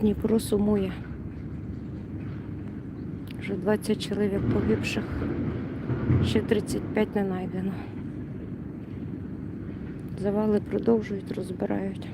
Дніпро сумує. Вже 20 чоловік погибших, ще 35 не знайдено. Завали продовжують, розбирають.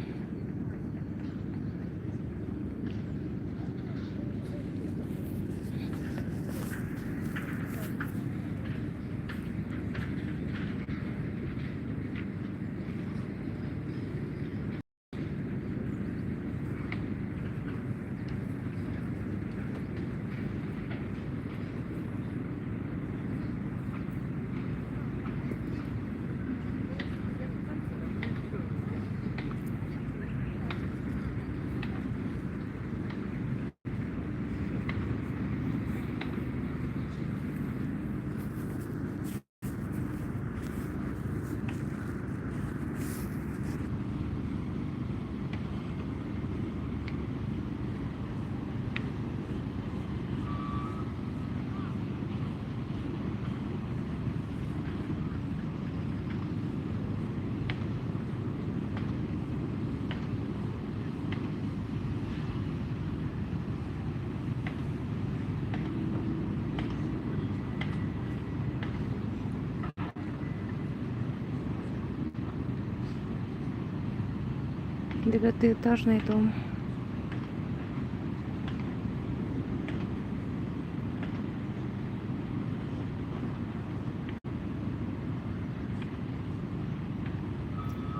Дев'ятиэтажний дом.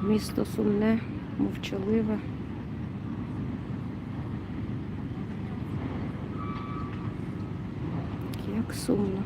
Місто сумне, мовчаливе. Як сумно.